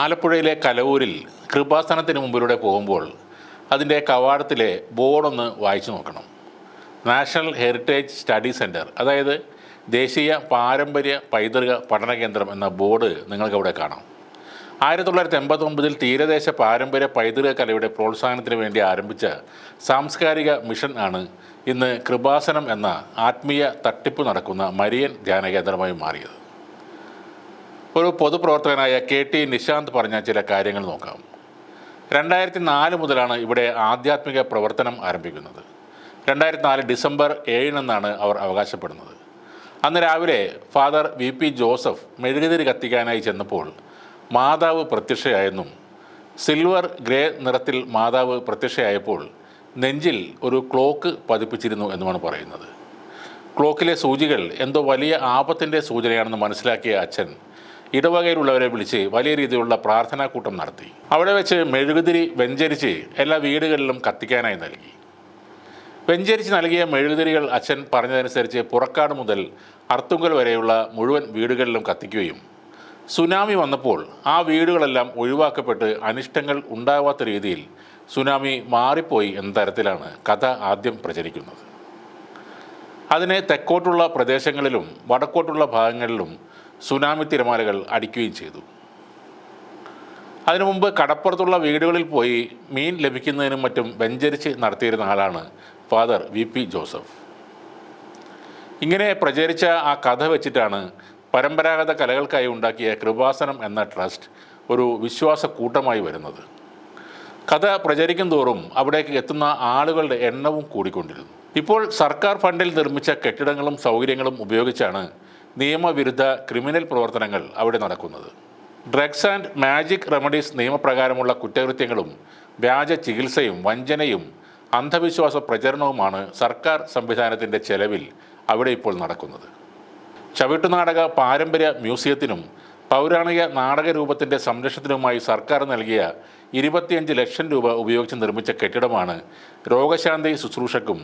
ആലപ്പുഴയിലെ കലവൂരിൽ കൃപാസ്ഥാനത്തിന് മുമ്പിലൂടെ പോകുമ്പോൾ അതിന്റെ കവാടത്തിലെ ബോർഡൊന്ന് വായിച്ചു നോക്കണം. നാഷണൽ ഹെറിറ്റേജ് സ്റ്റഡി സെന്റർ അതായത് ദേശീയ പാരമ്പര്യ പൈതൃക പഠന കേന്ദ്രം എന്ന ബോർഡ് നിങ്ങൾക്കവിടെ കാണാം. ആയിരത്തി തൊള്ളായിരത്തി എൺപത്തൊമ്പതിൽ തീരദേശ പാരമ്പര്യ പൈതൃക കലയുടെ പ്രോത്സാഹനത്തിന് വേണ്ടി ആരംഭിച്ച സാംസ്കാരിക മിഷൻ ആണ് ഇന്ന് കൃപാസനം എന്ന ആത്മീയ തട്ടിപ്പ് നടക്കുന്ന മരിയൻ ധ്യാന കേന്ദ്രമായി മാറിയത്. ഒരു പൊതുപ്രവർത്തകനായ കെ ടി നിശാന്ത് പറഞ്ഞ ചില കാര്യങ്ങൾ നോക്കാം. രണ്ടായിരത്തി നാല് മുതലാണ് ഇവിടെ ആധ്യാത്മിക പ്രവർത്തനം ആരംഭിക്കുന്നത്. രണ്ടായിരത്തി നാല് ഡിസംബർ ഏഴിനെന്നാണ് അവർ അവകാശപ്പെടുന്നത്. അന്ന് രാവിലെ ഫാദർ വി പി ജോസഫ് മെഴുകുതിരി കത്തിക്കാനായി ചെന്നപ്പോൾ മാതാവ് പ്രത്യക്ഷയായെന്നും സിൽവർ ഗ്രേ നിറത്തിൽ മാതാവ് പ്രത്യക്ഷയായപ്പോൾ നെഞ്ചിൽ ഒരു ക്ലോക്ക് പതിപ്പിച്ചിരുന്നു എന്നുമാണ് പറയുന്നത്. ക്ലോക്കിലെ സൂചികൾ എന്തോ വലിയ ആപത്തിന്റെ സൂചനയാണെന്ന് മനസ്സിലാക്കിയ അച്ഛൻ ഇടവകയിലുള്ളവരെ വിളിച്ച് വലിയ രീതിയിലുള്ള പ്രാർത്ഥനാ കൂട്ടം നടത്തി. അവിടെ വെച്ച് മെഴുകുതിരി വെഞ്ചരിച്ച് എല്ലാ വീടുകളിലും കത്തിക്കാനായി നൽകി. വെഞ്ചരിച്ച് നൽകിയ മെഴുകുതിരികൾ അച്ഛൻ പറഞ്ഞതനുസരിച്ച് പുറക്കാട് മുതൽ അർത്തുങ്കൽ വരെയുള്ള മുഴുവൻ വീടുകളിലും കത്തിക്കുകയും സുനാമി വന്നപ്പോൾ ആ വീടുകളെല്ലാം ഒഴിവാക്കപ്പെട്ട് അനിഷ്ടങ്ങൾ ഉണ്ടാവാത്ത രീതിയിൽ സുനാമി മാറിപ്പോയി എന്ന തരത്തിലാണ് കഥ ആദ്യം പ്രചരിക്കുന്നത്. അതിനെ തെക്കോട്ടുള്ള പ്രദേശങ്ങളിലും വടക്കോട്ടുള്ള ഭാഗങ്ങളിലും സുനാമി തിരമാലകൾ അടിക്കുകയും ചെയ്തു. അതിനു മുമ്പ് കടപ്പുറത്തുള്ള വീടുകളിൽ പോയി മീൻ ലഭിക്കുന്നതിനും മറ്റും വെഞ്ചരിച്ച് നടത്തിയിരുന്ന ആളാണ് ഫാദർ വി പി ജോസഫ്. ഇങ്ങനെ പ്രചരിച്ച ആ കഥ വെച്ചിട്ടാണ് പരമ്പരാഗത കലകൾക്കായി ഉണ്ടാക്കിയ കൃപാസനം എന്ന ട്രസ്റ്റ് ഒരു വിശ്വാസ കൂട്ടമായി വരുന്നത്. കഥ പ്രചരിക്കും തോറും അവിടേക്ക് എത്തുന്ന ആളുകളുടെ എണ്ണവും കൂടിക്കൊണ്ടിരുന്നു. ഇപ്പോൾ സർക്കാർ ഫണ്ടിൽ നിർമ്മിച്ച കെട്ടിടങ്ങളും സൗകര്യങ്ങളും ഉപയോഗിച്ചാണ് നിയമവിരുദ്ധ ക്രിമിനൽ പ്രവർത്തനങ്ങൾ അവിടെ നടക്കുന്നത്. ഡ്രഗ്സ് ആൻഡ് മാജിക് റെമഡീസ് നിയമപ്രകാരമുള്ള കുറ്റകൃത്യങ്ങളും വ്യാജ ചികിത്സയും വഞ്ചനയും അന്ധവിശ്വാസ പ്രചരണവുമാണ് സർക്കാർ സംവിധാനത്തിന്റെ ചെലവിൽ അവിടെ ഇപ്പോൾ നടക്കുന്നത്. ചവിട്ടുനാടക പാരമ്പര്യ മ്യൂസിയത്തിനും പൗരാണിക നാടക രൂപത്തിന്റെ സംരക്ഷണത്തിനുമായി സർക്കാർ നൽകിയ ഇരുപത്തിയഞ്ച് ലക്ഷം രൂപ ഉപയോഗിച്ച് നിർമ്മിച്ച കെട്ടിടമാണ് രോഗശാന്തി ശുശ്രൂഷക്കും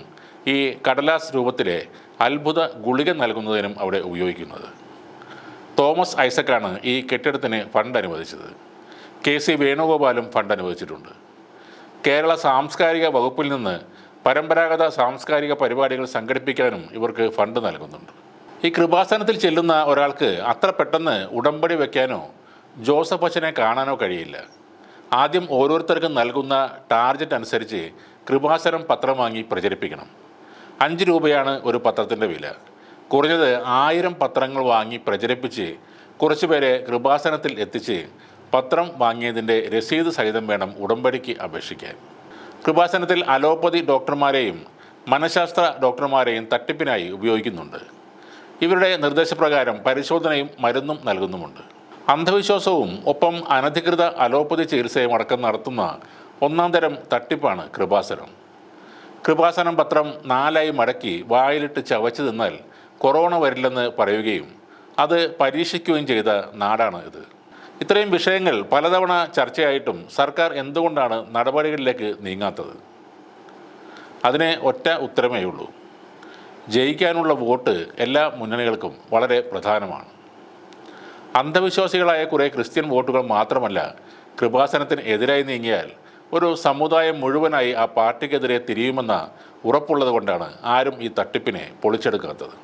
ഈ കടലാസ് രൂപത്തിലെ അത്ഭുത ഗുളിക നൽകുന്നതിനും അവിടെ ഉപയോഗിക്കുന്നത്. തോമസ് ഐസക്കാണ് ഈ കെട്ടിടത്തിന് ഫണ്ട് അനുവദിച്ചത്. കെ സി വേണുഗോപാലും ഫണ്ട് അനുവദിച്ചിട്ടുണ്ട്. കേരള സാംസ്കാരിക വകുപ്പിൽ നിന്ന് പരമ്പരാഗത സാംസ്കാരിക പരിപാടികൾ സംഘടിപ്പിക്കാനും ഇവർക്ക് ഫണ്ട് നൽകുന്നുണ്ട്. ഈ കൃപാസനത്തിൽ ചെല്ലുന്ന ഒരാൾക്ക് അത്ര പെട്ടെന്ന് ഉടമ്പടി വയ്ക്കാനോ ജോസഫ് അച്ഛനെ കാണാനോ കഴിയില്ല. ആദ്യം ഓരോരുത്തർക്കും നൽകുന്ന ടാർജറ്റ് അനുസരിച്ച് കൃപാസനം പത്രം വാങ്ങി പ്രചരിപ്പിക്കണം. അഞ്ച് രൂപയാണ് ഒരു പത്രത്തിന്റെ വില. കുറഞ്ഞത് ആയിരം പത്രങ്ങൾ വാങ്ങി പ്രചരിപ്പിച്ച് കുറച്ചുപേരെ കൃപാസനത്തിൽ എത്തിച്ച് പത്രം വാങ്ങിയതിന്റെ രസീത് സഹിതം വേണം ഉടമ്പടിക്ക് അപേക്ഷിക്കാൻ. കൃപാസനത്തിൽ അലോപ്പതി ഡോക്ടർമാരെയും മനഃശാസ്ത്ര ഡോക്ടർമാരെയും തട്ടിപ്പിനായി ഉപയോഗിക്കുന്നുണ്ട്. ഇവരുടെ നിർദ്ദേശപ്രകാരം പരിശോധനയും മരുന്നും നൽകുന്നുമുണ്ട്. അന്ധവിശ്വാസവും ഒപ്പം അനധികൃത അലോപ്പതി ചികിത്സയും അടക്കം നടത്തുന്ന ഒന്നാം തരം തട്ടിപ്പാണ് കൃപാസനം. കൃപാസനം പത്രം നാലായി മടക്കി വായിലിട്ട് ചവച്ചു തിന്നാൽ കൊറോണ വരില്ലെന്ന് പറയുകയും അത് പരീക്ഷിക്കുകയും ചെയ്ത നാടാണ് ഇത്. ഇത്രയും വിഷയങ്ങൾ പലതവണ ചർച്ചയായിട്ടും സർക്കാർ എന്തുകൊണ്ടാണ് നടപടികളിലേക്ക് നീങ്ങാത്തത്? അതിന് ഒറ്റ ഉത്തരമേ ഉള്ളൂ. ജയിക്കാനുള്ള വോട്ട് എല്ലാ മുന്നണികൾക്കും വളരെ പ്രധാനമാണ്. അന്ധവിശ്വാസികളായ കുറേ ക്രിസ്ത്യൻ വോട്ടുകൾ മാത്രമല്ല കൃപാസനത്തിന് എതിരായി നീങ്ങിയാൽ ഒരു സമുദായം മുഴുവനായി ആ പാർട്ടിക്കെതിരെ തിരിയുമെന്ന ഉറപ്പുള്ളത് കൊണ്ടാണ് ആരും ഈ തട്ടിപ്പിനെ പൊളിച്ചെടുക്കാത്തത്.